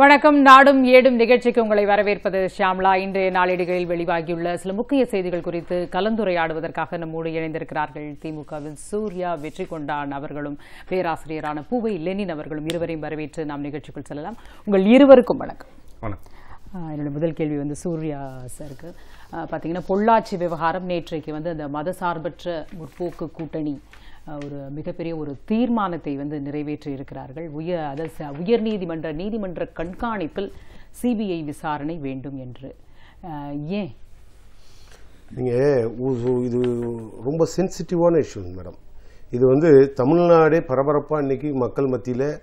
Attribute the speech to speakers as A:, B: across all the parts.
A: வணக்கம். நாடும் ஏடும் நிகழ்ச்சிக்கு உங்களை வரவேற்பது ஷியாம்லா. இன்றைய நாளேடுகளில் வெளியாகியுள்ள சில முக்கிய செய்திகள் குறித்து கலந்துரையாடுவதற்காக நம்மோடு இணைந்திருக்கிறார்கள் திமுகவின் சூர்யா வெற்றி கொண்டான் அவர்களும் பேராசிரியரான பூவை லெனின் அவர்களும் இருவரையும் வரவேற்று நாம் நிகழ்ச்சிக்குள் செல்லலாம். உங்கள் இருவருக்கும் வணக்கம். என்னோட முதல் கேள்வி வந்து சூர்யா சாருக்கு. பார்த்தீங்கன்னா பொள்ளாச்சி விவகாரம் நேற்றைக்கு வந்து அந்த மதசார்பற்ற முற்போக்கு கூட்டணி ஒரு மிகப்பெரிய ஒரு தீர்மானத்தை வந்து நிறைவேற்றி இருக்கிறார்கள் உயர் அதாவது ச- உயர்நீதிமன்ற நீதிமன்ற கண்காணிப்பில் சிபிஐ விசாரணை வேண்டும் என்று. ஏன்?
B: நீங்கள் இது ரொம்ப சென்சிட்டிவான இஷ்யூ மேடம். இது வந்து தமிழ்நாடே பரபரப்பாக இன்னைக்கு மக்கள் மத்தியில்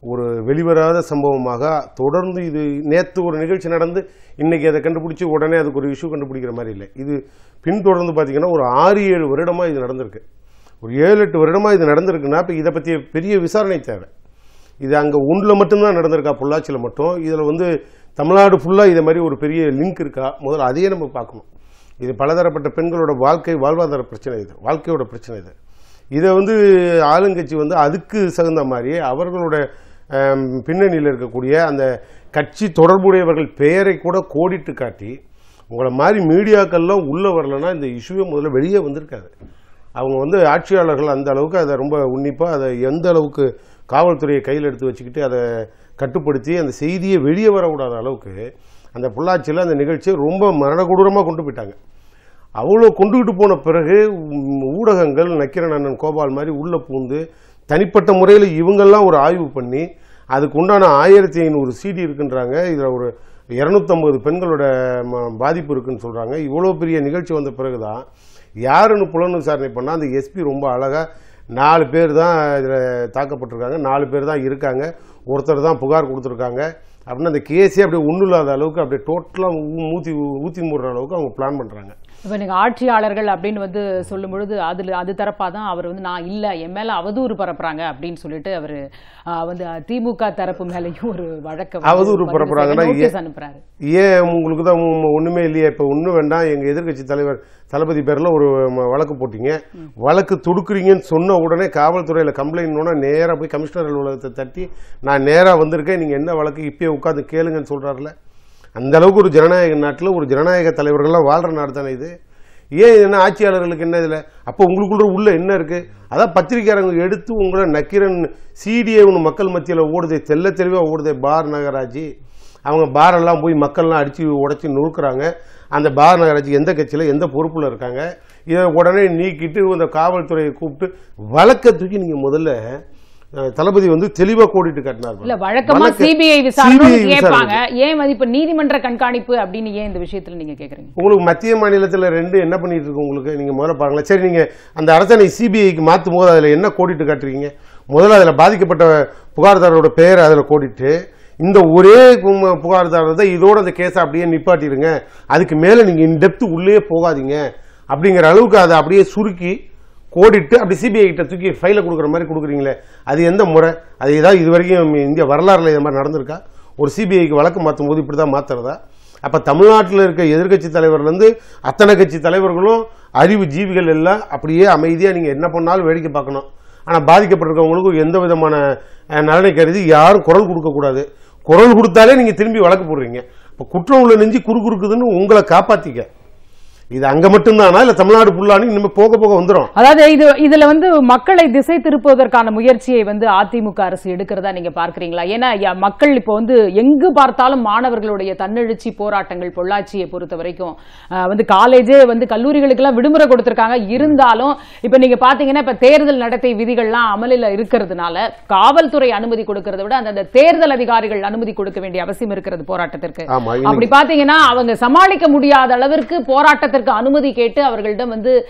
B: ஒரு வெளிவராத சம்பவமாக தொடர்ந்து இது நேற்று ஒரு நிகழ்ச்சி நடந்து இன்னைக்கு அதை கண்டுபிடிச்சி உடனே அதுக்கு ஒரு இஷ்யூ கண்டுபிடிக்கிற மாதிரி இல்லை. இது பின்தொடர்ந்து பார்த்தீங்கன்னா ஒரு ஆறு ஏழு வருடமாக இது நடந்திருக்கு. ஒரு ஏழு எட்டு வருடமாக இது நடந்திருக்குன்னா இப்போ இதை பற்றிய பெரிய விசாரணை தேவை. இது அங்கே ஒன்றில் மட்டும்தான் நடந்திருக்கா பொள்ளாச்சியில் மட்டும். இதில் வந்து தமிழ்நாடு ஃபுல்லாக இதை மாதிரி ஒரு பெரிய லிங்க் இருக்கா? முதல்ல அதையே நம்ம பார்க்கணும். இது பலதரப்பட்ட பெண்களோட வாழ்க்கை வாழ்வாதார பிரச்சனை இது. வாழ்க்கையோட பிரச்சனை இது. இதை வந்து ஆளுங்கட்சி வந்து அதுக்கு தகுந்த மாதிரி அவர்களோட பின்னணியில் இருக்கக்கூடிய அந்த கட்சி தொடர்புடையவர்கள் பெயரை கூட கோடிட்டு காட்டி உங்களை மாதிரி மீடியாக்கள்லாம் உள்ளே வரலன்னா இந்த இஷ்யூவே முதல்ல வெளியே வந்திருக்காது. அவங்க வந்து ஆட்சியாளர்கள் அந்த அளவுக்கு அதை ரொம்ப உன்னிப்பாக அதை எந்த அளவுக்கு காவல்துறையை கையில் எடுத்து வச்சுக்கிட்டு அதை கட்டுப்படுத்தி அந்த செய்தியை வெளியே வரக்கூடாத அளவுக்கு அந்த பொள்ளாச்சியில் அந்த நிகழ்ச்சியை ரொம்ப மரணகூடூரமாக கொண்டு போயிட்டாங்க. அவ்வளோ கொண்டுகிட்டு போன பிறகு ஊடகங்கள் நக்கிரன் அண்ணன் கோபால் மாதிரி உள்ளே பூந்து தனிப்பட்ட முறையில் இவங்கெல்லாம் ஒரு ஆய்வு பண்ணி அதுக்கு உண்டான ஆயிரத்தி ஐநூறு சீடி இருக்குன்றாங்க. இதில் ஒரு இரநூத்தம்பது பெண்களோட பாதிப்பு இருக்குன்னு சொல்கிறாங்க இவ்வளோ பெரிய நிகழ்ச்சி வந்த பிறகு தான் யாருன்னு புலன் விசாரணை பண்ணால் அந்த எஸ்பி ரொம்ப அழகாக நாலு பேர் தான் இதில் தாக்கப்பட்டிருக்காங்க நாலு பேர் தான் இருக்காங்க ஒருத்தர் தான் புகார் கொடுத்துருக்காங்க. அப்படின்னு அந்த கேஸே அப்படியே ஒன்றும் இல்லாத அளவுக்கு அப்படியே டோட்டலாக ஊற்றி ஊற்றி மூடுற அளவுக்கு அவங்க பிளான் பண்ணுறாங்க
A: இப்போ நீங்க ஆட்சியாளர்கள் அப்படின்னு வந்து சொல்லும் பொழுது அதுல அது தரப்பா தான் அவர் வந்து நான் இல்ல என் மேல அவதூறு பரப்புறாங்க அப்படின்னு சொல்லிட்டு அவர் வந்து திமுக தரப்பு மேலயும் ஒரு வழக்க
B: அவதூறு பரப்புறாங்கன்னா
A: அனுப்புறாரு.
B: ஏன் உங்களுக்கு தான் ஒண்ணுமே இல்லையே? இப்போ ஒன்றும் வேண்டாம். எங்க எதிர்க்கட்சி தலைவர் தளபதி பேர்ல ஒரு வழக்கு போட்டீங்க. வழக்கு தொடுக்குறீங்கன்னு சொன்ன உடனே காவல்துறையில கம்ப்ளைண்ட் நேரா போய் கமிஷனர் அலுவலகத்தை தட்டி நான் நேரா வந்திருக்கேன். நீங்க என்ன வழக்கு? இப்பயே உட்காந்து கேளுங்கன்னு சொல்றாருல அந்த அளவுக்கு ஒரு ஜனநாயக நாட்டில் ஒரு ஜனநாயக தலைவர்கள்லாம் வாழ்கிற நாடு தானே இது. ஏன் என்ன ஆட்சியாளர்களுக்கு என்ன இதில்? அப்போ உங்களுக்குள்ள உள்ள என்ன இருக்கு? அதான் பத்திரிகையாளர்கள் எடுத்து உங்களை நக்கீரன் சிடிஏ ஒன்று மக்கள் மத்தியில் ஓடுதே தெல்ல தெளிவாக ஓடுதே பார் நகராட்சி அவங்க பாரெல்லாம் போய் மக்கள்லாம் அடித்து உடச்சி நொறுக்குறாங்க. அந்த பார் நகராட்சி எந்த கட்சியில் எந்த பொறுப்பில் இருக்காங்க? இதை உடனே நீக்கிட்டு இந்த காவல்துறையை கூப்பிட்டு வழக்கை தூக்கி நீங்கள் முதல்ல தளபதி வந்து தெளிவாக கோடிட்டு காட்டினார்
A: இல்ல வழக்கமா
B: வழக்கு-
A: சிபிஐ விசாரணை கேட்பாங்க. ஏன் இப்ப நீதிமன்ற கண்காணிப்பு அப்படின்னு ஏன் இந்த விஷயத்துல நீங்க கேக்குறீங்க?
B: உங்களுக்கு மத்திய மாநிலத்தில் ரெண்டு என்ன பண்ணிட்டு இருக்கு உங்களுக்கு? நீங்க முதல்ல பாருங்களேன். சரி நீங்க அந்த அரசனை சிபிஐக்கு மாற்றும் போது அதில் என்ன கோடிட்டு காட்டுறீங்க முதல்ல அதில் பாதிக்கப்பட்ட புகார்தாரரோட பெயரை அதில் கோடிட்டு இந்த ஒரே புகார்தாரர் தான் இதோட அந்த கேஸை அப்படியே நிப்பாட்டிடுங்க அதுக்கு மேலே நீங்க இன்டெப்த் உள்ளே போகாதீங்க. அப்படிங்கிற அளவுக்கு அதை அப்படியே சுருக்கி கோடிட்டு அப்படி சிபிஐ கிட்ட தூக்கி ஃபைலை கொடுக்குற மாதிரி கொடுக்குறீங்களே அது எந்த முறை? அது ஏதாவது இது வரைக்கும் இந்திய வரலாறுல இது மாதிரி நடந்திருக்கா? ஒரு சிபிஐக்கு வழக்கு மாற்றும் போது இப்படி தான் மாத்துறதா? அப்ப தமிழ்நாட்டில் இருக்க எதிர்க்கட்சி தலைவர்லேருந்து அத்தனை கட்சி தலைவர்களும் அறிவு ஜீவிகள் எல்லாம் அப்படியே அமைதியா நீங்க என்ன பண்ணாலும் வேடிக்கை பார்க்கணும். ஆனா பாதிக்கப்பட்டிருக்கவங்களுக்கும் எந்த விதமான நலனை கருதி யாரும் குரல் கொடுக்க கூடாது. குரல் கொடுத்தாலே நீங்க திரும்பி வழக்கு போடுறீங்க. இப்போ குற்றம் உள்ள நெஞ்சு குறுக்குறுக்குதுன்னு உங்களை காப்பாத்திக்க. இது அங்க மட்டும்தானா? இல்ல தமிழ்நாடு இனிமே போக போக வந்துடும்
A: அதாவது இது இதுல வந்து மக்களை திசை திருப்புவதற்கான முயற்சியை வந்து அதிமுக அரசு எடுக்கிறதா நீங்க பார்க்கறீங்களா? ஏன்னா மக்கள் இப்போ வந்து எங்கு பார்த்தாலும் மாணவர்களுடைய தன்னெழுச்சி போராட்டங்கள் பொள்ளாச்சியை பொறுத்த வரைக்கும் வந்து காலேஜே வந்து கல்லூரிகளுக்கெல்லாம் விடுமுறை கொடுத்திருக்காங்க. இருந்தாலும் இப்ப நீங்க பாத்தீங்கன்னா இப்ப தேர்தல் நடத்தை விதிகள்லாம் அமலில் இருக்கிறதுனால காவல்துறை அனுமதி கொடுக்கறதை விட அந்த தேர்தல் அதிகாரிகள் அனுமதி கொடுக்க வேண்டிய அவசியம் இருக்கிறது போராட்டத்திற்கு. அப்படி பாத்தீங்கன்னா அவங்க சமாளிக்க முடியாத அளவிற்கு போராட்டத்திற்கு அனுமதி கேட்டு அவர்களிடம் வந்து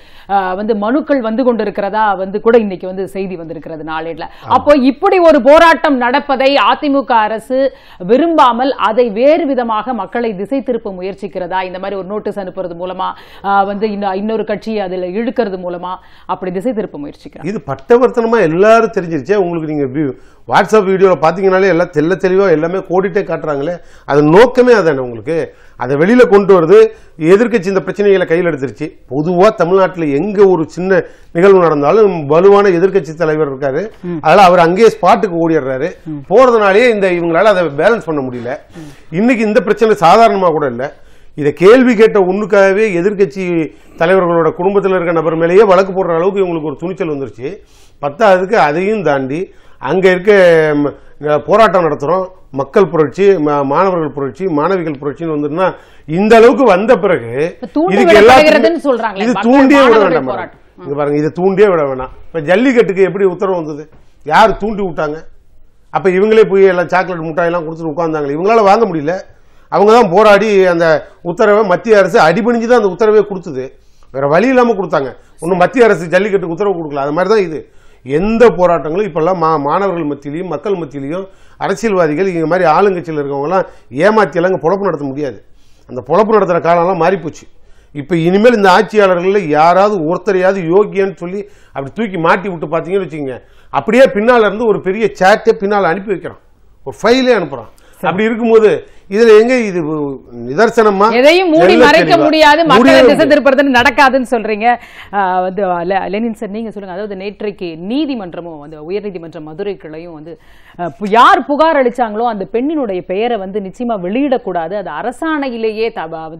A: வந்து மனுக்கள் வந்து கொண்டிருக்கிறதா வந்து கூட இன்னைக்கு வந்து செய்தி வந்திருக்கிறது நாளேடுல. அப்போ இப்படி ஒரு போராட்டம் நடப்பதை அதிமுக அரசு விரும்பாமல் அதை வேறு விதமாக மக்களை திசை திருப்ப முயற்சிக்கிறதா? இந்த மாதிரி ஒரு நோட்டீஸ் அனுப்புறது மூலமா வந்து இன்ன- இன்னொரு கட்சியை அதுல இழுக்கிறது மூலமா அப்படி திசை திருப்ப முயற்சிக்கிறாங்க.
B: இது பட்டவர்த்தனமா எல்லாரும் தெரிஞ்சிருச்சே? உங்களுக்கு நீங்க வாட்ஸ்அப் வீடியோவில் பார்த்தீங்கனாலே எல்லாம் தெள்ள தெளிவாக எல்லாமே கோடிட்டே காட்டுறாங்களே. அது நோக்கமே அதானே உங்களுக்கு? அதை வெளியில கொண்டு வருது. எதிர்க்கட்சி இந்த பிரச்சனைகளை கையில் எடுத்துருச்சு. பொதுவாக தமிழ்நாட்டில் எங்க ஒரு சின்ன நிகழ்வு நடந்தாலும் வலுவான எதிர்க்கட்சி தலைவர் இருக்காரு. அதனால அவர் அங்கேயே ஸ்பாட்டுக்கு ஓடிடுறாரு. போறதுனாலேயே இந்த இவங்களால அதை பேலன்ஸ் பண்ண முடியல. இன்னைக்கு இந்த பிரச்சனை சாதாரணமாக கூட இல்லை. இதை கேள்வி கேட்ட ஒண்ணுக்காகவே எதிர்க்கட்சி தலைவர்களோட குடும்பத்தில் இருக்க நபர் மேலேயே வழக்கு போடுற அளவுக்கு இவங்களுக்கு ஒரு துணிச்சல் வந்துருச்சு. பத்தாவதுக்கு அதையும் தாண்டி அங்க இருக்க போராட்டம் நடத்துறோம். மக்கள் புரட்சி மாணவர்கள் புரட்சி மாணவிகள் புரட்சின்னு வந்துருன்னா இந்த அளவுக்கு வந்த பிறகு இதுக்கு எல்லாத்துக்கும் இது தூண்டியே விட வேண்டாம். இங்க பாருங்க இதை தூண்டியே விட வேணாம். இப்ப ஜல்லிக்கட்டுக்கு எப்படி உத்தரவு வந்தது? யார் தூண்டி விட்டாங்க? அப்ப இவங்களே போய் எல்லாம் சாக்லேட் மிட்டாய் எல்லாம் கொடுத்துட்டு உட்கார்ந்தாங்களே இவங்களால வாங்க முடியல. அவங்க தான் போராடி அந்த உத்தரவை மத்திய அரசு அடிபணிஞ்சு தான் அந்த உத்தரவே கொடுத்தது. வேற வழி இல்லாம கொடுத்தாங்க. ஒன்றும் மத்திய அரசு ஜல்லிக்கட்டுக்கு உத்தரவு கொடுக்கல. அது மாதிரி தான் இது. எந்த போராட்டங்களும் இப்பெல்லாம் மா மாணவர்கள் மத்தியிலையும் மக்கள் மத்தியிலையும் அரசியல்வாதிகள் இந்த மாதிரி ஆளுங்கட்சியில் இருக்கவங்களாம் ஏமாத்தியெல்லாம் இங்கே பொழப்பு நடத்த முடியாது. அந்த பொழப்பு நடத்துகிற காலம்லாம் மாறிப்போச்சு. இப்போ இனிமேல் இந்த ஆட்சியாளர்களில் யாராவது ஒருத்தரையாவது யோகியன்னு சொல்லி அப்படி தூக்கி மாட்டி விட்டு பார்த்தீங்கன்னு வச்சுக்கோங்க. அப்படியே பின்னால் இருந்து ஒரு பெரிய சேட்டை பின்னால் அனுப்பி வைக்கிறான் ஒரு ஃபைலே அனுப்புகிறான் அப்படி இருக்கும்போது இதுல எங்க இது நிதர்சனமா?
A: எதையும் மூடி மறைக்க. முடியாது. மக்களை திசை
B: முடியாது.
A: திருப்புறதுன்னு நடக்காதுன்னு சொல்றீங்க. வந்து லெனின் சார் நீங்க சொல்லுங்க. அதாவது நேற்றைக்கு நீதிமன்றமும் வந்து உயர்நீதிமன்ற மதுரை கிளையும் வந்து யார் புகார் அளிச்சாங்களோ அந்த பெண்ணினுடைய பெயரை வந்து நிச்சயமா வெளியிடக்கூடாது. அது அரசாணையிலேயே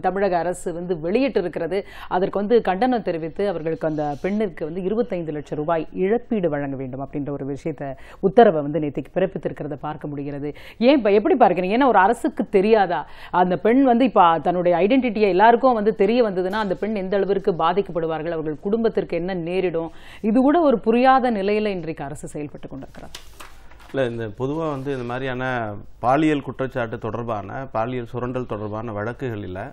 A: தமிழக அரசு வந்து வெளியிட்டு இருக்கிறது அதற்கு வந்து கண்டனம் தெரிவித்து அவர்களுக்கு அந்த பெண்ணிற்கு வந்து இருபத்தைந்து லட்சம் ரூபாய் இழப்பீடு வழங்க வேண்டும் அப்படின்ற ஒரு விஷயத்தை உத்தரவை வந்து நேற்றுக்கு பிறப்பித்திருக்கிறத பார்க்க முடிகிறது. ஏன் எப்படி இருக்கிறீங்க ஏன்னா ஒரு அரசுக்கு தெரியாதா? அந்த பெண் வந்து இப்போ தன்னுடைய ஐடென்டிட்டியை எல்லாருக்கும் வந்து தெரிய வந்ததுன்னா அந்த பெண் எந்த அளவிற்கு பாதிக்கப்படுவார்கள்? அவர்கள் குடும்பத்திற்கு என்ன நேரிடும்? இது கூட ஒரு புரியாத நிலையில் இன்றைக்கு அரசு செயல்பட்டு கொண்டிருக்கிறார்
C: இல்லை இந்த பொதுவாக வந்து இந்த மாதிரியான பாலியல் குற்றச்சாட்டு தொடர்பான பாலியல் சுரண்டல் தொடர்பான வழக்குகளில்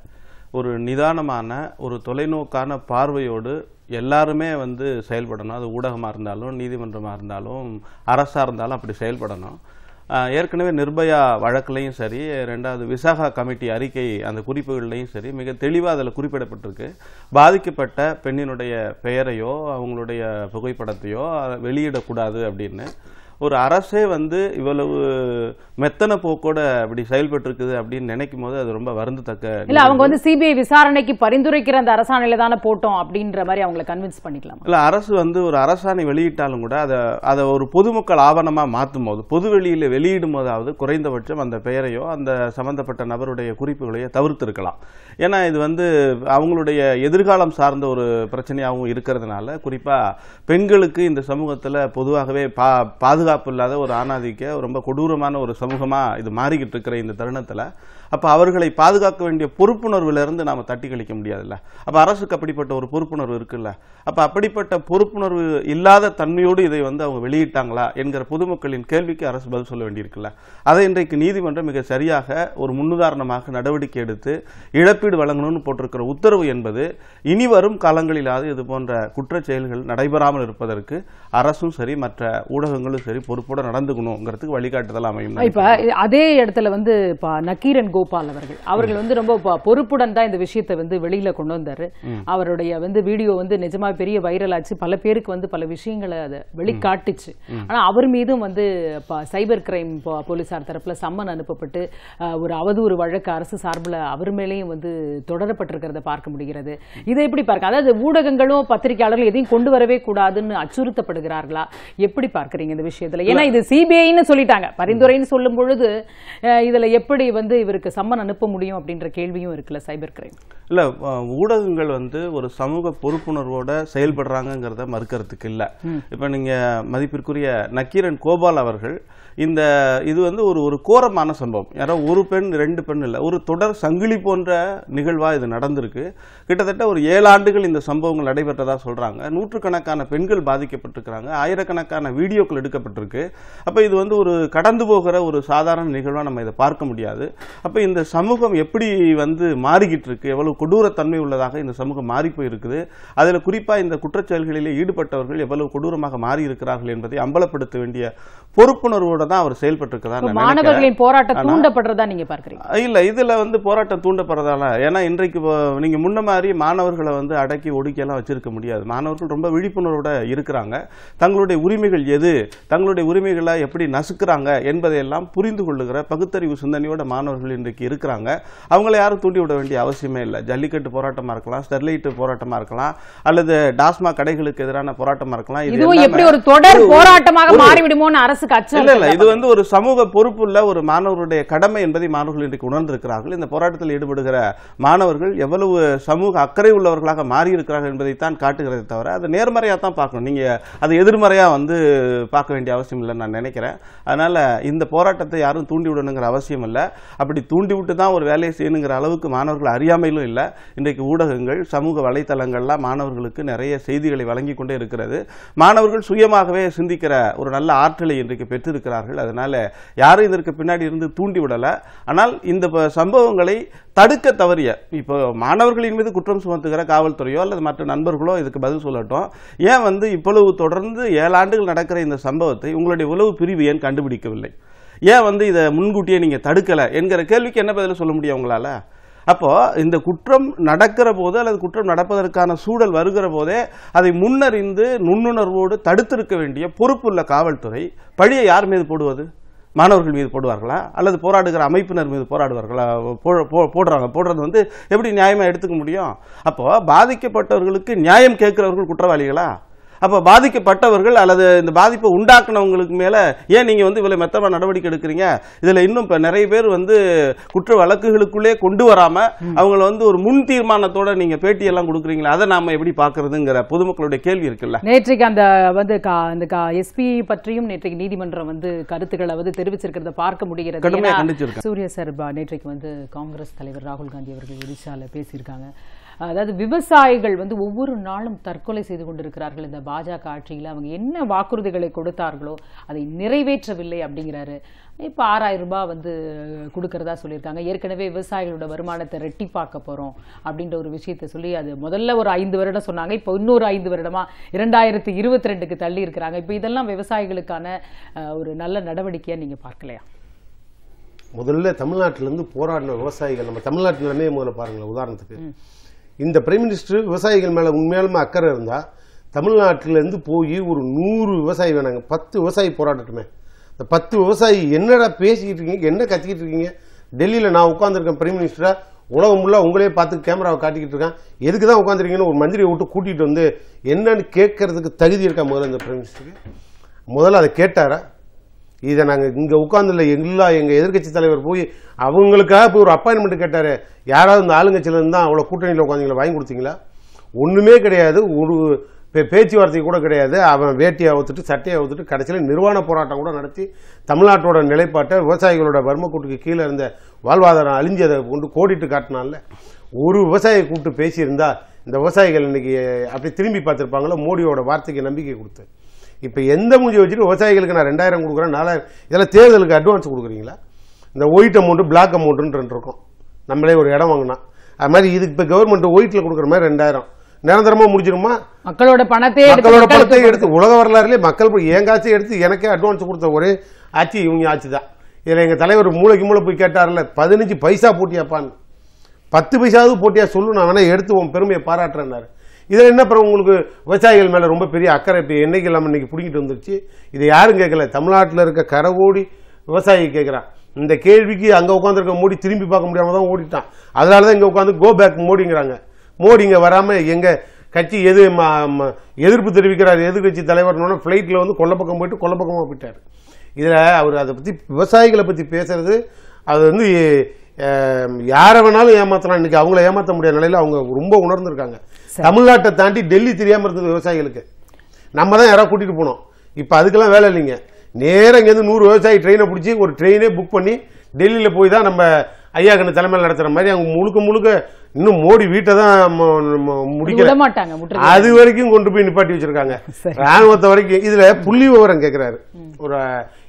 C: ஒரு நிதானமான ஒரு தொலைநோக்கான பார்வையோடு எல்லாருமே வந்து செயல்படணும். அது ஊடகமாக இருந்தாலும் நீதிமன்றமாக இருந்தாலும் அரசாக இருந்தாலும் அப்படி செயல்படணும். ஏற்கனவே நிர்பயா வழக்குலையும் சரி ரெண்டாவது விசாகா கமிட்டி அறிக்கை அந்த குறிப்புகள்லையும் சரி மிக தெளிவாக அதில் குறிப்பிடப்பட்டிருக்கு. பாதிக்கப்பட்ட பெண்ணினுடைய பெயரையோ அவங்களுடைய புகைப்படத்தையோ வெளியிடக்கூடாது அப்படின்னு. ஒரு அரசே வந்து இவ்வளவு மெத்தன போக்கோட அப்படி செயல்பட்டு இருக்குது அப்படின்னு நினைக்கும் போது அது ரொம்ப வருந்தத்தக்க
A: இல்ல அவங்க வந்து சிபிஐ விசாரணைக்கு பரிந்துரைக்கிற அந்த அரசாணையில தானே போட்டோம் அப்படின்ற மாதிரி அவங்களை கன்வின்ஸ் பண்ணிக்கலாம்?
C: இல்ல அரசு வந்து ஒரு அரசாணை வெளியிட்டாலும் கூட அதை அதை ஒரு பொதுமக்கள் ஆவணமா மாற்றும் போது பொது வெளியில வெளியிடும் போதாவது குறைந்தபட்சம் அந்த பெயரையோ அந்த சம்பந்தப்பட்ட நபருடைய குறிப்புகளையோ தவிர்த்திருக்கலாம். ஏன்னா இது வந்து அவங்களுடைய எதிர்காலம் சார்ந்த ஒரு பிரச்சனையாகவும் இருக்கிறதுனால குறிப்பா பெண்களுக்கு இந்த சமூகத்துல பொதுவாகவே பா பாதுகாப்பு இல்லாத ஒரு ஆணாதிக்க ரொம்ப கொடூரமான ஒரு சமூகமா இது மாறிக்கிட்டு இருக்கிற இந்த தருணத்தில் அப்போ அவர்களை பாதுகாக்க வேண்டிய பொறுப்புணர்விலிருந்து நாம் தட்டி கழிக்க முடியாதுல்ல. அப்போ அரசுக்கு அப்படிப்பட்ட ஒரு பொறுப்புணர்வு இருக்குல்ல. அப்போ அப்படிப்பட்ட பொறுப்புணர்வு இல்லாத தன்மையோடு இதை வந்து அவங்க வெளியிட்டாங்களா என்கிற பொதுமக்களின் கேள்விக்கு அரசு பதில் சொல்ல வேண்டியிருக்குல்ல. அதை இன்றைக்கு நீதிமன்றம் மிக சரியாக ஒரு முன்னுதாரணமாக நடவடிக்கை எடுத்து இழப்பீடு வழங்கணும்னு போட்டிருக்கிற உத்தரவு என்பது இனி வரும் காலங்களிலாவது இது போன்ற குற்ற செயல்கள் நடைபெறாமல் இருப்பதற்கு அரசும் சரி மற்ற ஊடகங்களும் சரி பொறுப்போடு நடந்துக்கணுங்கிறதுக்கு வழிகாட்டுதல் அமையும்.
A: இப்போ அதே இடத்துல வந்து நக்கீரன் கோபால் அவர்கள். அவர்கள் வந்து ரொம்ப பொறுப்புடன் தான் இந்த விஷயத்தை வந்து வெளியில கொண்டு வந்தாரு. அவருடைய வந்து வீடியோ வந்து நிஜமா பெரிய வைரல் ஆச்சு. பல பேருக்கு வந்து பல விஷயங்களை அதை வெளிக்காட்டுச்சு. ஆனா அவர் மீதும் வந்து சைபர் கிரைம் போலீசார் தரப்புல சம்மன் அனுப்பப்பட்டு ஒரு அவதூறு வழக்கு அரசு சார்பில் அவர் மேலேயும் வந்து தொடரப்பட்டிருக்கிறத பார்க்க முடிகிறது. இதை எப்படி பார்க்க அதாவது ஊடகங்களும் பத்திரிகையாளர்கள் எதையும் கொண்டு வரவே கூடாதுன்னு அச்சுறுத்தப்படுகிறார்களா? எப்படி பார்க்கறீங்க இந்த விஷயத்துல? ஏன்னா இது சிபிஐன்னு சொல்லிட்டாங்க. பரிந்துரைன்னு சொல்லும் பொழுது இதுல எப்படி வந்து இவருக்கு சம்மன் அனுப்ப முடியும் அப்படின்ற கேள்வியும் இருக்குல்ல சைபர் கிரைம்
C: இல்ல ஊடகங்கள் வந்து ஒரு சமூக பொறுப்புணர்வோட செயல்படுறாங்கங்கிறத மறுக்கிறதுக்கு இல்ல. இப்ப நீங்க மதிப்பிற்குரிய நக்கீரன் கோபால் அவர்கள் இந்த இது வந்து ஒரு ஒரு கோரமான சம்பவம். யாரோ ஒரு பெண் ரெண்டு பெண் இல்ல ஒரு தொடர் சங்கிலி போன்ற நிகழ்வா இது நடந்திருக்கு. கிட்டத்தட்ட ஒரு ஏழு ஆண்டுகள் இந்த சம்பவங்கள் நடைபெற்றதா சொல்றாங்க. நூற்றுக்கணக்கான பெண்கள் பாதிக்கப்பட்டிருக்கிறாங்க. ஆயிரக்கணக்கான வீடியோக்கள் எடுக்கப்பட்டிருக்கு. அப்ப இது வந்து ஒரு கடந்து போகிற ஒரு சாதாரண நிகழ்வா நம்ம இதை பார்க்க முடியாது. அப்ப இப்ப இந்த சமூகம் எப்படி வந்து மாறிக்கிட்டு இருக்கு எவ்வளவு கொடூரத்தன்மை உள்ளதாக இந்த சமூகம் மாறி போயிருக்குது. அதுல குறிப்பா இந்த குற்றச்செயல்களிலே ஈடுபட்டவர்கள் எவ்வளவு கொடூரமாக மாறி இருக்கிறார்கள் என்பதை அம்பலப்படுத்த வேண்டிய பொறுப்புணர்வோட தான் அவர் செயல்பட்டிருக்கதா
A: மாணவர்களின் போராட்டம் தூண்டப்படுறதா நீங்க பார்க்கறீங்க?
C: இல்ல இதுல வந்து போராட்டம் தூண்டப்படுறதால ஏன்னா இன்றைக்கு நீங்க முன்ன மாதிரி மாணவர்களை வந்து அடக்கி ஒடுக்கி எல்லாம் வச்சிருக்க முடியாது. மாணவர்கள் ரொம்ப விழிப்புணர்வோட இருக்கிறாங்க. தங்களுடைய உரிமைகள் எது? தங்களுடைய உரிமைகளை எப்படி நசுக்கிறாங்க என்பதையெல்லாம் புரிந்து கொள்ளுகிற பகுத்தறிவு சிந்தனையோட மாணவர்கள் இன்றைக்கு இருக்கிறாங்க. அவங்கள யாரும் தூண்டி விட வேண்டிய அவசியமே இல்லை. ஜல்லிக்கட்டு போராட்டமா இருக்கலாம் ஸ்டெர்லைட் போராட்டமா இருக்கலாம் அல்லது டாஸ்மாக் கடைகளுக்கு எதிரான போராட்டமா இருக்கலாம். இது
A: எப்படி ஒரு தொடர் போராட்டமாக மாறிவிடுமோன்னு அரசுக்கு அச்சம்
C: இல்ல இல்ல? இது வந்து ஒரு சமூக பொறுப்புள்ள ஒரு மாணவருடைய கடமை என்பதை மாணவர்கள் இன்றைக்கு உணர்ந்திருக்கிறார்கள். இந்த போராட்டத்தில் ஈடுபடுகிற மாணவர்கள் எவ்வளவு சமூக அக்கறை உள்ளவர்களாக மாறி இருக்கிறார்கள் என்பதைத்தான் காட்டுகிறதே தவிர அதை நேர்மறையா தான் பார்க்கணும். நீங்க அது எதிர்மறையா வந்து பார்க்க வேண்டிய அவசியம் இல்லைன்னு நான் நினைக்கிறேன். அதனால இந்த போராட்டத்தை யாரும் தூண்டி விடணுங்கிற அவசியம் இல்லை. அப்படி தூண்டிவிட்டு தான் ஒரு வேலையை செய்யணுங்கிற அளவுக்கு மாணவர்கள் அறியாமையிலும் இல்லை. இன்றைக்கு ஊடகங்கள் சமூக வலைத்தளங்கள்லாம் மாணவர்களுக்கு நிறைய செய்திகளை வழங்கி கொண்டே இருக்கிறது. மாணவர்கள் சுயமாகவே சிந்திக்கிற ஒரு நல்ல ஆற்றலை இன்றைக்கு பெற்றிருக்கிறார்கள். அதனால் யாரும் இதற்கு பின்னாடி இருந்து தூண்டிவிடலை. ஆனால் இந்த ப- சம்பவங்களை தடுக்க தவறிய இப்போ மாணவர்களின் மீது குற்றம் சுமத்துகிற காவல்துறையோ அல்லது மற்ற நண்பர்களோ இதுக்கு பதில் சொல்லட்டும். ஏன் வந்து இவ்வளவு தொடர்ந்து ஏழாண்டுகள் நடக்கிற இந்த சம்பவத்தை உங்களுடைய உளவு பிரிவு ஏன் கண்டுபிடிக்கவில்லை? ஏன் வந்து இதை முன்கூட்டியே நீங்கள் தடுக்கலை என்கிற கேள்விக்கு என்ன பதில் சொல்ல முடியும் உங்களால்? அப்போது இந்த குற்றம் நடக்கிற போது அல்லது குற்றம் நடப்பதற்கான சூழல் வருகிற போதே அதை முன்னறிந்து நுண்ணுணர்வோடு தடுத்திருக்க வேண்டிய பொறுப்புள்ள காவல்துறை பழியை யார் மீது போடுவது? மாணவர்கள் மீது போடுவார்களா? அல்லது போராடுகிற அமைப்பினர் மீது போராடுவார்களா? போ- போ- போடுறாங்க. போடுறது வந்து எப்படி நியாயமாக எடுத்துக்க முடியும்? அப்போது பாதிக்கப்பட்டவர்களுக்கு நியாயம் கேட்குறவர்கள் குற்றவாளிகளா? அப்போ பாதிக்கப்பட்டவர்கள் அல்லது இந்த பாதிப்பை உண்டாக்குனவங்களுக்கு மேல ஏன் நீங்க வந்து இவ்வளவு மெத்தமா நடவடிக்கை எடுக்கிறீங்க? இதுல இன்னும் இப்ப நிறைய பேர் வந்து குற்ற வழக்குகளுக்குள்ளே கொண்டு வராம அவங்கள வந்து ஒரு முன் தீர்மானத்தோட நீங்க பேட்டியெல்லாம் கொடுக்குறீங்களா அதை நாம எப்படி பாக்குறதுங்கிற பொதுமக்களுடைய கேள்வி இருக்குல்ல?
A: நேற்றைக்கு அந்த வந்து கா- அந்த எஸ்பி பற்றியும் நேற்றைக்கு நீதிமன்றம் வந்து கருத்துக்களை வந்து தெரிவிச்சிருக்கிறத பார்க்க முடிகிறது.
C: கடுமையா
A: ஏன்னா,
C: கண்டிச்சிருக்காங்க.
A: சூர்யா சார் நேற்றைக்கு வந்து காங்கிரஸ் தலைவர் ராகுல் காந்தி அவர்கள் ஒடிசால பேசியிருக்காங்க. அதாவது விவசாயிகள் வந்து ஒவ்வொரு நாளும் தற்கொலை செய்து கொண்டிருக்கிறார்கள். இந்த பாஜக ஆட்சியில் அவங்க என்ன வாக்குறுதிகளை கொடுத்தார்களோ அதை நிறைவேற்றவில்லை அப்படிங்கிறாரு. இப்போ ஆறாயிரம் ரூபாய் வந்து கொடுக்கறதா சொல்லியிருக்காங்க. ஏற்கனவே விவசாயிகளோட வருமானத்தை ரெட்டிப்பாக்க போறோம் அப்படின்ற ஒரு விஷயத்தை சொல்லி அது முதல்ல ஒரு ஐந்து வருடம் சொன்னாங்க. இப்போ இன்னொரு ஐந்து வருடமா இரண்டாயிரத்தி இருபத்தி ரெண்டுக்கு தள்ளி இருக்கிறாங்க. இப்போ இதெல்லாம் விவசாயிகளுக்கான ஒரு நல்ல நடவடிக்கையா நீங்க பார்க்கலையா?
B: முதல்ல தமிழ்நாட்டிலேருந்து போராடின விவசாயிகள் நம்ம தமிழ்நாட்டு நிலைமையை முதல்ல பாருங்களேன் உதாரணத்துக்கு. இந்த பிரைம் மினிஸ்டர் விவசாயிகள் மேலே உண்மையாலுமே அக்கறை இருந்தால் தமிழ்நாட்டிலேருந்து போய் ஒரு நூறு விவசாயி வேணாங்க. பத்து விவசாயி போராடட்டுமே. இந்த பத்து விவசாயி என்னடா பேசிக்கிட்டு இருக்கீங்க? என்ன கத்திக்கிட்டு இருக்கீங்க? டெல்லியில் நான் உட்காந்துருக்கேன் பிரைம் மினிஸ்டராக உலகம் ஃபுல்லாக உங்களே பார்த்து கேமராவை காட்டிக்கிட்டு இருக்கேன். எதுக்கு தான் உட்காந்துருக்கீங்கன்னு ஒரு மந்திரியை விட்டு கூட்டிகிட்டு வந்து என்னன்னு கேட்கறதுக்கு தகுதி இருக்கா முதல்ல இந்த பிரைம் மினிஸ்டருக்கு முதல்ல அதை கேட்டாரா? இதை நாங்கள் இங்கே உட்காந்துல எல்லா எங்கள் எதிர்க்கட்சி தலைவர் போய் அவங்களுக்காக போய் ஒரு அப்பாயின்மெண்ட் கேட்டார். யாராவது இந்த ஆளுங்கட்சியில இருந்தால் அவ்வளோ கூட்டணியில் உட்காந்துங்களை வாங்கி கொடுத்தீங்களா? ஒன்றுமே கிடையாது. ஒரு பே- பேச்சுவார்த்தை கூட கிடையாது. அவன் வேட்டியை அவுத்துட்டு சட்டையை அவுத்துட்டு கடைசியில் நிர்வாண போராட்டம் கூட நடத்தி தமிழ்நாட்டோட நிலைப்பாட்டை விவசாயிகளோட வறுமைக்கூட்டுக்கு கீழே இருந்த வாழ்வாதாரம் அழிஞ்சதை கொண்டு கோடிட்டு காட்டினால ஒரு விவசாயியை கூப்பிட்டு பேசியிருந்தா இந்த விவசாயிகள் இன்னைக்கு அப்படி திரும்பி பார்த்துருப்பாங்களோ? மோடியோட வார்த்தைக்கு நம்பிக்கை கொடுத்து. இப்போ எந்த மூஞ்சி வச்சுட்டு விவசாயிகளுக்கு நான் ரெண்டாயிரம் கொடுக்குறேன் நாலாயிரம் இதெல்லாம் தேர்தலுக்கு அட்வான்ஸ் கொடுக்குறீங்களா? இந்த ஒயிட் அமௌண்ட்டு பிளாக் அமௌண்ட்டுன்னு ரெண்டு இருக்கும். நம்மளே ஒரு இடம் வாங்கினா. அது மாதிரி இதுக்கு இப்போ கவர்மெண்ட் ஒயிட்டில் கொடுக்குற மாதிரி ரெண்டாயிரம். நிரந்தரமாக முடிஞ்சிருமா
A: மக்களோட பணத்தை
B: மக்களோட பணத்தை எடுத்து உலக வரலாறுலேயே மக்கள் காசை எடுத்து எனக்கே அட்வான்ஸ் கொடுத்த ஒரே ஆட்சி இவங்க ஆட்சி தான். இதில் எங்கள் தலைவர் மூளைக்கு மூளை போய் கேட்டார்ல பதினஞ்சு பைசா போட்டியாப்பான்னு. பத்து பைசாவது போட்டியா சொல்லு நான் வேணா எடுத்து உன் பெருமையை பாராட்டுறேன்னாரு. இதில் என்ன அப்புறம் உங்களுக்கு விவசாயிகள் மேலே ரொம்ப பெரிய அக்கறை இப்போ என்னைக்கு இல்லாமல் இன்றைக்கி பிடிக்கிட்டு வந்துருச்சு. இதை யாரும் கேட்கல. தமிழ்நாட்டில் இருக்க கரகோடி விவசாயி கேட்குறான். இந்த கேள்விக்கு அங்கே உட்காந்துருக்க மோடி திரும்பி பார்க்க முடியாமல் தான் ஓடிட்டான். அதனால தான் இங்கே உட்காந்து கோ பேக் மோடிங்கிறாங்க. மோடி இங்கே வராமல் எங்கள் கட்சி எது ம- ம- எதிர்ப்பு தெரிவிக்கிறார் எதிர்கட்சி தலைவர்னோட ஃப்ளைட்டில் வந்து கொல்லப்பக்கம் போயிட்டு கொல்லப்பக்கமாக போயிட்டார். இதில் அவர் அதை பற்றி விவசாயிகளை பற்றி பேசுறது அது வந்து யாரை வேணாலும் ஏமாற்றலாம் இன்னைக்கு அவங்கள ஏமாற்ற முடியாத நிலையில் அவங்க ரொம்ப உணர்ந்திருக்காங்க. தமிழ்நாட்டை தாண்டி டெல்லி தெரியாமல் இருந்தது விவசாயிகளுக்கு. நம்ம தான் யாராவது கூட்டிகிட்டு போனோம். இப்போ அதுக்கெல்லாம் வேலை இல்லைங்க. நேரா இங்கேருந்து நூறு விவசாயி ட்ரெயினை பிடிச்சி ஒரு ட்ரெயினே புக் பண்ணி டெல்லியில் போய் தான் நம்ம ஐயா கண்ணு தலைமையில் நடத்துகிற மாதிரி அவங்க முழுக்க முழுக்க இன்னும் மோடி வீட்டை தான் முடிக்கல.
A: மாட்டாங்க
B: அது வரைக்கும் கொண்டு போய் நிப்பாட்டி வச்சிருக்காங்க.
A: சரி.
B: ராணுவத்தை வரைக்கும் இதுல புள்ளி விவரம் கேட்கிறாரு ஒரு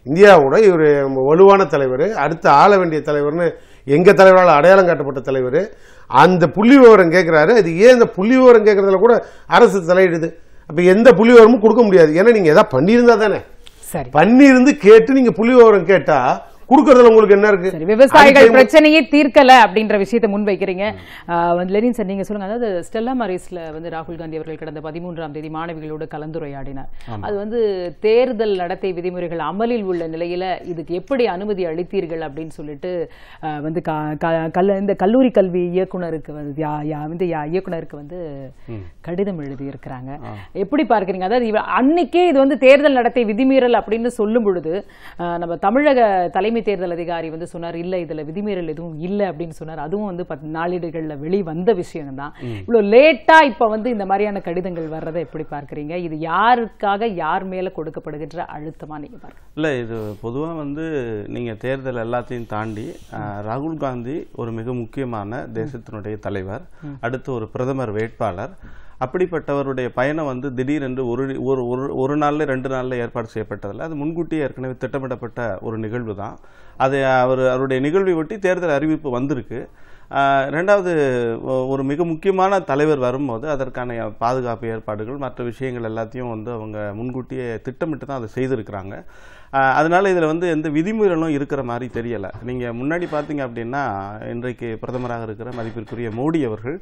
B: இந்தியாவோட இவர் வலுவான தலைவர் அடுத்து ஆள வேண்டிய தலைவர்னு எங்க தலைவரால் அடையாளம் காட்டப்பட்ட தலைவர் அந்த புள்ளி விவரம் கேட்கிறாரு அது ஏன் இந்த புள்ளி விவரம் கேட்கறதுல கூட அரசு தலையிடுது. அப்ப எந்த புள்ளி விவரமும் கொடுக்க முடியாது. ஏன்னா நீங்க ஏதாவது பண்ணியிருந்தா தானே. பண்ணியிருந்து கேட்டு நீங்க புள்ளி விவரம் கேட்டா கொடுக்கறதுல உங்களுக்கு என்ன இருக்கு?
A: விவசாயிகள் பிரச்சனையே தீர்க்கல அப்படின்ற விஷயத்தை முன்வைக்கிறீங்க. லெனின் சார் நீங்க சொல்லுங்க. அதாவது ஸ்டெல்லா மாரிஸ்ல வந்து ராகுல் காந்தி அவர்கள் கடந்த பதிமூன்றாம் தேதி மாணவிகளோடு கலந்துரையாடினார். அது வந்து தேர்தல் நடத்தை விதிமுறைகள் அமலில் உள்ள நிலையில இதுக்கு எப்படி அனுமதி அளித்தீர்கள் அப்படின்னு சொல்லிட்டு வந்து இந்த கல்லூரி கல்வி இயக்குனருக்கு வந்து வந்து இயக்குனருக்கு வந்து கடிதம் எழுதி இருக்கிறாங்க எப்படி பார்க்கறீங்க? அதாவது அன்னைக்கே இது வந்து தேர்தல் நடத்தை விதிமீறல் அப்படின்னு சொல்லும் பொழுது நம்ம தமிழக தலைமை தேர்தல் அதிகாரி வந்து சொன்னார் இல்ல இதுல விதிமீறல் எதுவும் இல்ல அப்படின்னு சொன்னார். அதுவும் வந்து பத்- நாளிதழ்கள்ல வெளி வந்த விஷயம் தான் இவ்வளவு லேட்டா இப்ப வந்து இந்த மாதிரியான கடிதங்கள் வர்றதை எப்படி பார்க்கறீங்க? இது யாருக்காக யார் மேல கொடுக்கப்படுகின்ற அழுத்தமா நீங்க பாருங்க
C: இல்லை இது பொதுவாக வந்து நீங்கள் தேர்தல் எல்லாத்தையும் தாண்டி ராகுல் காந்தி ஒரு மிக முக்கியமான தேசத்தினுடைய தலைவர் அடுத்து ஒரு பிரதமர் வேட்பாளர் அப்படிப்பட்டவருடைய பயணம் வந்து திடீரென்று ஒரு ஒரு ஒரு ஒரு ரெண்டு நாளில் ஏற்பாடு செய்யப்பட்டதில்லை. அது முன்கூட்டியே ஏற்கனவே திட்டமிடப்பட்ட ஒரு நிகழ்வு தான். அது அவர் அவருடைய நிகழ்வை ஒட்டி தேர்தல் அறிவிப்பு வந்திருக்கு. ரெண்டாவது ஒரு மிக முக்கியமான தலைவர் வரும்போது அதற்கான பாதுகாப்பு ஏற்பாடுகள் மற்ற விஷயங்கள் எல்லாத்தையும் வந்து அவங்க முன்கூட்டியே திட்டமிட்டு தான் அதை செய்திருக்கிறாங்க. அதனால் இதில் வந்து எந்த விதிமுறைகளும் இருக்கிற மாதிரி தெரியலை. நீங்கள் முன்னாடி பார்த்தீங்க அப்படின்னா இன்றைக்கு பிரதமராக இருக்கிற மதிப்பிற்குரிய மோடி அவர்கள்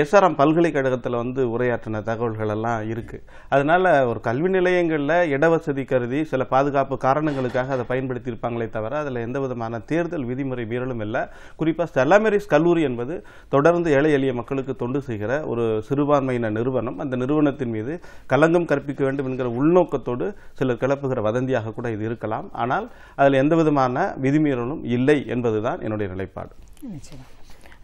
C: எஸ்ஆர்எம் பல்கலைக்கழகத்தில் வந்து உரையாற்றின தகவல்கள் எல்லாம் இருக்குது அதனால் ஒரு கல்வி நிலையங்களில் இடவசதி கருதி சில பாதுகாப்பு காரணங்களுக்காக அதை பயன்படுத்தியிருப்பாங்களே தவிர அதில் எந்த விதமான தேர்தல் விதிமுறை மீறலும் இல்லை. குறிப்பாக செலமெரிஸ் கல்லூரி என்பது தொடர்ந்து ஏழை எளிய மக்களுக்கு தொண்டு செய்கிற ஒரு சிறுபான்மையின நிறுவனம். அந்த நிறுவனத்தின் மீது களங்கம் கற்பிக்க வேண்டும் என்கிற உள்நோக்கத்தோடு சிலர் கிளப்புகிற வதந்தியாக கூட இது இருக்கலாம். ஆனால் அதில் எந்த விதமான விதிமீறலும் இல்லை என்பதுதான் என்னுடைய நிலைப்பாடு.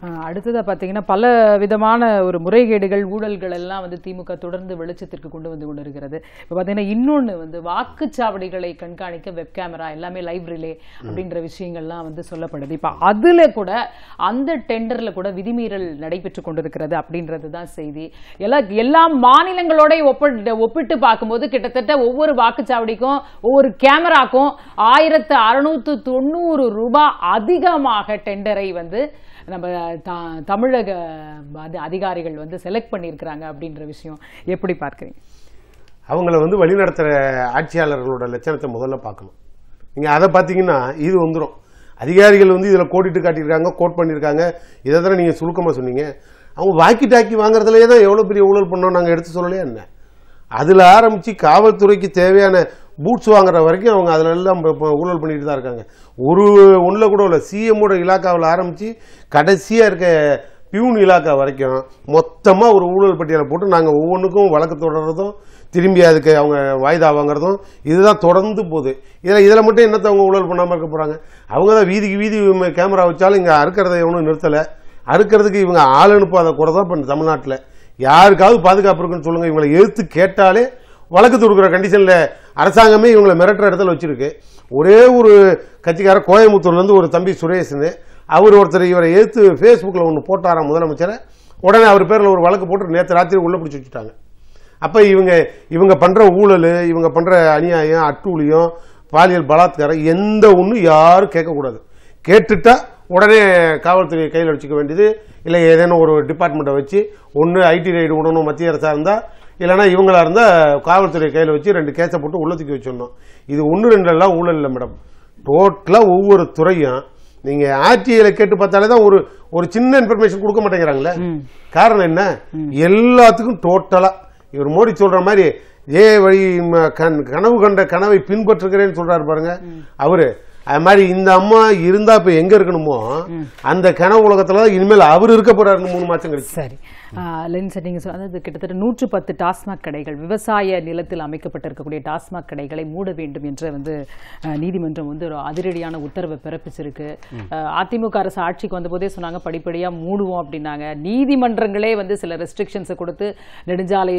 A: ஆஹ் அடுத்ததா பாத்தீங்கன்னா பல விதமான ஒரு முறைகேடுகள் ஊழல்கள் எல்லாம் வந்து திமுக தொடர்ந்து வெளிச்சத்திற்கு கொண்டு வந்து கொண்டிருக்கிறது. இப்ப பாத்தீங்கன்னா இன்னொன்னு வந்து வாக்குச்சாவடிகளை கண்காணிக்க வெப் கேமரா எல்லாமே லைவ் ரிலே அப்படின்ற விஷயங்கள்லாம் வந்து சொல்லப்படுது. இப்ப அதுல கூட அந்த டெண்டர்ல கூட விதிமீறல் நடைபெற்று கொண்டிருக்கிறது அப்படின்றது தான் செய்தி. எல்லா எல்லா மாநிலங்களோட ஒப்பிட்டு ஒப்பிட்டு பார்க்கும்போது கிட்டத்தட்ட ஒவ்வொரு வாக்குச்சாவடிக்கும் ஒவ்வொரு கேமராக்கும் ஆயிரத்து அறுநூத்து தொண்ணூறு ரூபாய் அதிகமாக டெண்டரை வந்து நம்ம த- தமிழக அதி- அதிகாரிகள் வந்து செலக்ட் பண்ணியிருக்கிறாங்க அப்படின்ற விஷயம் எப்படி பார்க்குறீங்க?
B: அவங்கள வந்து வழிநடத்துகிற ஆட்சியாளர்களோட லட்சணத்தை முதல்ல பார்க்கணும். நீங்கள் அதை பார்த்தீங்கன்னா இது வந்துடும் அதிகாரிகள் வந்து இதில் கோடிட்டு காட்டியிருக்காங்க கோட் பண்ணியிருக்காங்க. இதை தானே நீங்கள் சுருக்கமாக சொன்னீங்க. அவங்க வாக்கி டாக்கி வாங்குறதுலேயே தான் எவ்வளோ பெரிய ஊழல் பண்ணோம் நாங்கள் எடுத்து சொல்லலையா என்ன? அதில் ஆரம்பித்து காவல்துறைக்கு தேவையான பூட்ஸ் வாங்குற வரைக்கும் அவங்க அதில் எல்லாம் ஊழல் பண்ணிட்டு தான் இருக்காங்க. ஒரு ஒன்றில் கூட இல்லை சிஎம்மோட இலாக்காவில் ஆரம்பித்து கடைசியாக இருக்க பியூன் இலாக்கா வரைக்கும் மொத்தமாக ஒரு ஊழல் பட்டியலை போட்டு நாங்கள் ஒவ்வொன்றுக்கும் வழக்கு தொடர்றதும் திரும்பி அதுக்கு அவங்க வாய்தா வாங்குறதும் இதுதான் தொடர்ந்து போகுது. இதில் இதில் மட்டும் என்னத்தை அவங்க ஊழல் பண்ணாமல் இருக்க போகிறாங்க அவங்க தான் வீதிக்கு வீதி கேமரா வச்சாலும் இங்கே அறுக்கிறத எவனும் நிறுத்தலை. அறுக்கிறதுக்கு இவங்க ஆள் அனுப்பாத குறை தான் இப்போ தமிழ்நாட்டில். யாருக்காவது பாதுகாப்பு இருக்குன்னு சொல்லுங்கள் இவங்களை எதிர்த்து கேட்டாலே வழக்கு தொடுக்கிற கண்டிஷன்ல அரசாங்கமே இவங்களை மிரட்டுற இடத்துல வச்சிருக்கு. ஒரே ஒரு கட்சிக்கார கோயம்புத்தூர்லேருந்து ஒரு தம்பி சுரேஷ்னு அவர் ஒருத்தர் இவரை எதிர்த்து ஃபேஸ்புக்கில் ஒன்று போட்டாராம் முதலமைச்சரை. உடனே அவர் பேரில் ஒரு வழக்கு போட்டு நேற்று ராத்திரி உள்ளே பிடிச்சி வச்சுட்டாங்க. அப்போ இவங்க இவங்க பண்ணுற ஊழல் இவங்க பண்ணுற அநியாயம் அட்டூழியம் பாலியல் பலாத்காரம் எந்த ஒன்றும் யாரும் கேட்கக்கூடாது. கேட்டுட்டா உடனே காவல்துறையை கையில் வச்சுக்க வேண்டியது. இல்லை ஏதேனும் ஒரு டிபார்ட்மெண்ட்டை வச்சு ஒன்று ஐடி ரைடு விடணும் மத்திய அரசாக இருந்தால் இல்லைன்னா இவங்களா இருந்தால் காவல்துறை கையில் வச்சு ரெண்டு கேஸை போட்டு உள்ள தூக்கி வச்சிடணும். இது ஒன்று ரெண்டுலாம் ஊழல் இல்லை மேடம். டோட்டலாக ஒவ்வொரு துறையும் நீங்கள் ஆர்டிஐல கேட்டு பார்த்தாலே தான் ஒரு ஒரு சின்ன இன்ஃபர்மேஷன் கொடுக்க மாட்டேங்கிறாங்களே. காரணம் என்ன? எல்லாத்துக்கும் டோட்டலாக இவர் மோடி சொல்ற மாதிரி ஏ வழி கனவு கண்ட கனவை பின்பற்றுகிறேன்னு சொல்றாரு பாருங்க. அவரு அது மாதிரி இந்த அம்மா இருந்தா இப்ப எங்க இருக்கணுமோ அந்த கனவு உலகத்துல இனிமேல் அவர் இருக்க போறாரு மூணு மாசம் கழிச்சு.
A: சரி. லென் சார் நீங்க சொ- அதாவது கிட்டத்தட்ட நூற்று பத்து டாஸ்மாக் கடைகள் விவசாய நிலத்தில் அமைக்கப்பட்டிருக்கக்கூடிய டாஸ்மாக் கடைகளை மூட வேண்டும் என்று வந்து நீதிமன்றம் வந்து ஒரு அதிரடியான உத்தரவை பிறப்பிச்சிருக்கு. அதிமுக அரசு ஆட்சிக்கு வந்தபோதே சொன்னாங்க படிப்படியா மூடுவோம் அப்படின்னாங்க. நீதிமன்றங்களே வந்து சில ரெஸ்ட்ரிக்ஷன்ஸை கொடுத்து நெடுஞ்சாலை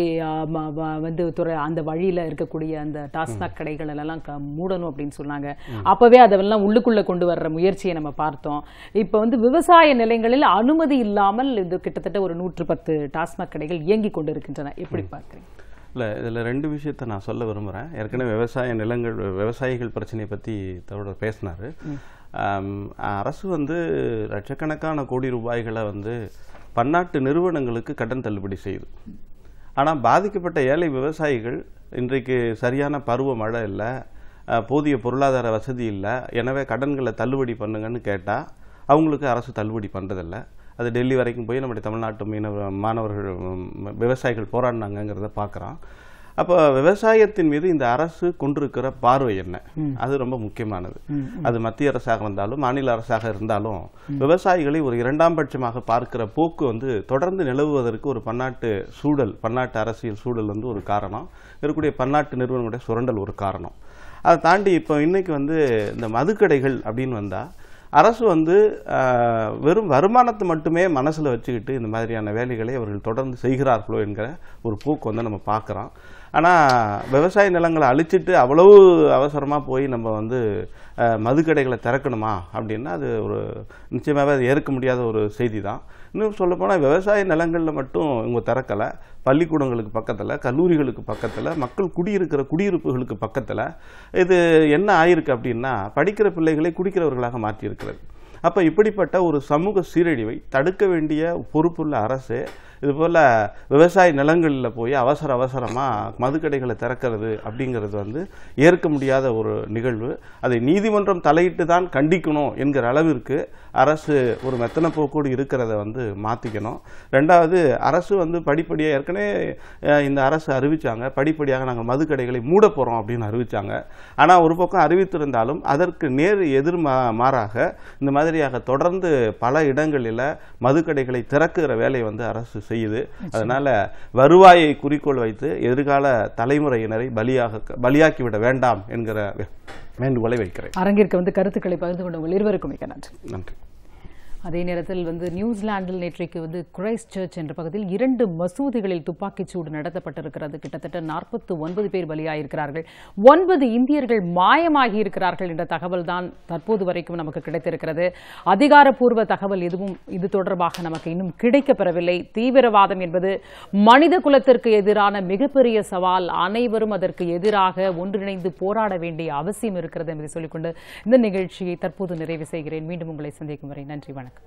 A: வந்து துறை அந்த வழியில இருக்கக்கூடிய அந்த டாஸ்மாக் கடைகள் எல்லாம் க- மூடணும் அப்படின்னு சொன்னாங்க. அப்பவே அதெல்லாம் உள்ளுக்குள்ள கொண்டு வர்ற முயற்சியை நம்ம பார்த்தோம். இப்போ வந்து விவசாய நிலையங்களில் அனுமதி இல்லாமல் இது கிட்டத்தட்ட ஒரு நூற்று பத்து டாஸ்மாக் கடைகள் இயங்கி கொண்டிருக்கின்றன. எப்படி பார்க்குறீங்க?
C: இல்லை இதில் ரெண்டு விஷயத்தை நான் சொல்ல விரும்புகிறேன் ஏற்கனவே விவசாய நிலங்கள் விவசாயிகள் பிரச்சனையை பற்றி தோட பேசினார். அரசு வந்து லட்சக்கணக்கான கோடி ரூபாய்களை வந்து பன்னாட்டு நிறுவனங்களுக்கு கடன் தள்ளுபடி செய்யுது. ஆனால் பாதிக்கப்பட்ட ஏழை விவசாயிகள் இன்றைக்கு சரியான பருவ மழை இல்லை போதிய பொருளாதார வசதி இல்லை எனவே கடன்களை தள்ளுபடி பண்ணுங்கன்னு கேட்டால் அவங்களுக்கு அரசு தள்ளுபடி பண்ணுறதில்ல அது டெல்லி வரைக்கும் போய் நம்முடைய தமிழ்நாட்டு மீனவ மாணவர்கள் விவசாயிகள் போராடினாங்கங்கிறத பார்க்குறோம். அப்போ விவசாயத்தின் மீது இந்த அரசு கொண்டிருக்கிற பார்வை என்ன? அது ரொம்ப முக்கியமானது. அது மத்திய அரசாக இருந்தாலும் மாநில அரசாக இருந்தாலும் விவசாயிகளை ஒரு இரண்டாம் பட்சமாக பார்க்கிற போக்கு வந்து தொடர்ந்து நிலவுவதற்கு ஒரு பன்னாட்டு சூழல் பன்னாட்டு அரசியல் சூழல் வந்து ஒரு காரணம். இருக்கக்கூடிய பன்னாட்டு நிறுவனங்களுடைய சுரண்டல் ஒரு காரணம். அதை தாண்டி இப்போ இன்னைக்கு வந்து இந்த மதுக்கடைகள் அப்படின்னு வந்தா அரசு வந்து வெறும் வருமானத்தை மட்டுமே மனசில் வச்சுக்கிட்டு இந்த மாதிரியான வேலைகளை அவர்கள் தொடர்ந்து செய்கிறார்களோ என்கிற ஒரு போக்கு வந்து நம்ம பார்க்குறோம். ஆனால் விவசாய நிலங்களை அழிச்சிட்டு அவ்வளவு அவசரமாக போய் நம்ம வந்து மதுக்கடைகளை திறக்கணுமா? அப்படின்னா அது ஒரு நிச்சயமாகவே அது ஏற்க முடியாத ஒரு செய்தி தான். இன்னும் சொல்லப்போனால் விவசாய நிலங்களில் மட்டும் இவங்க திறக்கலை. பள்ளிக்கூடங்களுக்கு பக்கத்தில் கல்லூரிகளுக்கு பக்கத்தில் மக்கள் குடியிருக்கிற குடியிருப்புகளுக்கு பக்கத்தில். இது என்ன ஆயிருக்கு அப்படின்னா படிக்கிற பிள்ளைகளை குடிக்கிறவர்களாக மாற்றியிருக்கிறது. அப்போ இப்படிப்பட்ட ஒரு சமூக சீரழிவை தடுக்க வேண்டிய பொறுப்புள்ள அரசு இது போல் விவசாய நிலங்களில் போய் அவசர அவசரமாக மதுக்கடைகளை திறக்கிறது அப்படிங்கிறது வந்து ஏற்க முடியாத ஒரு நிகழ்வு. அதை நீதிமன்றம் தலையிட்டு தான் கண்டிக்கணும் என்கிற அளவிற்கு அரசு ஒரு மெத்தன போக்கோடு இருக்கிறத வந்து மாற்றிக்கணும் ரெண்டாவது அரசு வந்து படிப்படியாக ஏற்கனவே இந்த அரசு அறிவித்தாங்க படிப்படியாக நாங்கள் மதுக்கடைகளை மூட போகிறோம் அப்படின்னு அறிவித்தாங்க ஆனால் ஒரு பக்கம் அறிவித்திருந்தாலும் அதற்கு நேர் எதிர் மா- மாறாக இந்த மாதிரியாக தொடர்ந்து பல இடங்களில் மதுக்கடைகளை திறக்குகிற வேலையை வந்து அரசு செய்யுது. அதனால வருவாயை குறிக்கோள் வைத்து எதிர்கால தலைமுறையினரை பலியாக பலியாக்கிவிட வேண்டாம் என்கிற வேண்டுகோளை வைக்கிறேன்.
A: அரங்கிற்கு வந்து கருத்துக்களை பகிர்ந்து கொண்ட உங்கள் இருவருக்கும் மிக்க நன்றி.
C: நன்றி.
A: அதே நேரத்தில் வந்து நியூசிலாந்தில் நேற்றைக்கு வந்து கிரைஸ்ட் சர்ச் என்ற பகுதியில் இரண்டு மசூதிகளில் துப்பாக்கிச் சூடு நடத்தப்பட்டிருக்கிறது. கிட்டத்தட்ட நாற்பத்து ஒன்பது பேர் பலியாயிருக்கிறார்கள். ஒன்பது இந்தியர்கள் மாயமாகி இருக்கிறார்கள் என்ற தகவல் தான் தற்போது வரைக்கும் நமக்கு கிடைத்திருக்கிறது. அதிகாரப்பூர்வ தகவல் எதுவும் இது தொடர்பாக நமக்கு இன்னும் கிடைக்கப்பெறவில்லை. தீவிரவாதம் என்பது மனித குலத்திற்கு எதிரான மிகப்பெரிய சவால். அனைவரும் அதற்கு எதிராக ஒன்றிணைந்து போராட வேண்டிய அவசியம் இருக்கிறது என்பதை சொல்லிக்கொண்டு இந்த நிகழ்ச்சியை தற்போது நிறைவு செய்கிறேன். மீண்டும் உங்களை சந்திக்கும் வரை நன்றி வணக்கம். back.